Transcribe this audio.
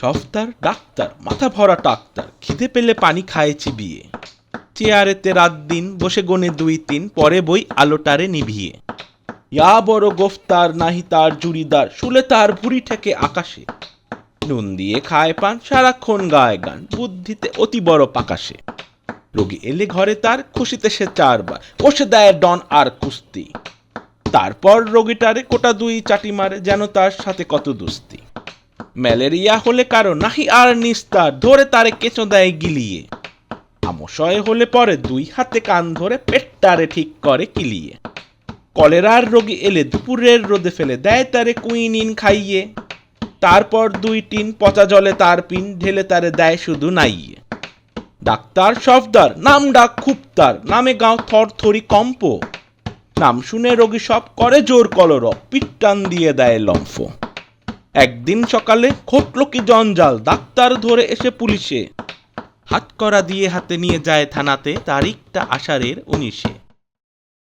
সফতার doctor, মাথা ভরা টাক্তার খিদে পেলে পানি খায় চিবিয়ে চেয়ারেতে রাত দিন, বসে গনে দুই তিন, পরে বই আলোটারে নিভিয়ে। ইয়া বড় গোফতার, নাহি তার জুড়িদার, শুলে তার ভুড়ি ঠেকে আকাশে। নুন দিয়ে খায় পান, সারাক্ষণ গায় গান, বুদ্ধিতে অতি বড় পাকাশে। রোগী এলে ঘরে তার, খুশিতে সে চারবার কষে দেয় ডন আর কুস্তি। তারপর রোগীটারে কোটা দুই চাটি মারে, যেন তার সাথে কত দুস্তি। ম্যালেরিয়া হলে কারও নাহি আর নিস্তার, ধরে তারে কেঁচো দেয় গিলিয়ে। আমশয় হলে পরে দুই হাতে কান ধরে পেটটারে ঠিক করে কিলিয়ে। কলেরার রোগী এলে দুপুরের রোদে ফেলে দেয় তারে কুইনিন খাইয়ে। তারপর দুই টিন পচা জলে তার পিন ঢেলে তারে দেয় শুধু নাইয়ে। ডাক্তার সফদার, নাম ডাক খুব তার নামে গাঁও থর থরি কম্প। নাম শুনে রোগী সব করে জোর কলর পিট্টান দিয়ে দেয় লম্ফ। একদিন সকালে ঘটল কি জঞ্জাল, ডাক্তার ধরে এসে পুলিশে। হাতকড়া দিয়ে হাতে নিয়ে যায় থানাতে, তারিখটা আষাঢ়ের উনিশে।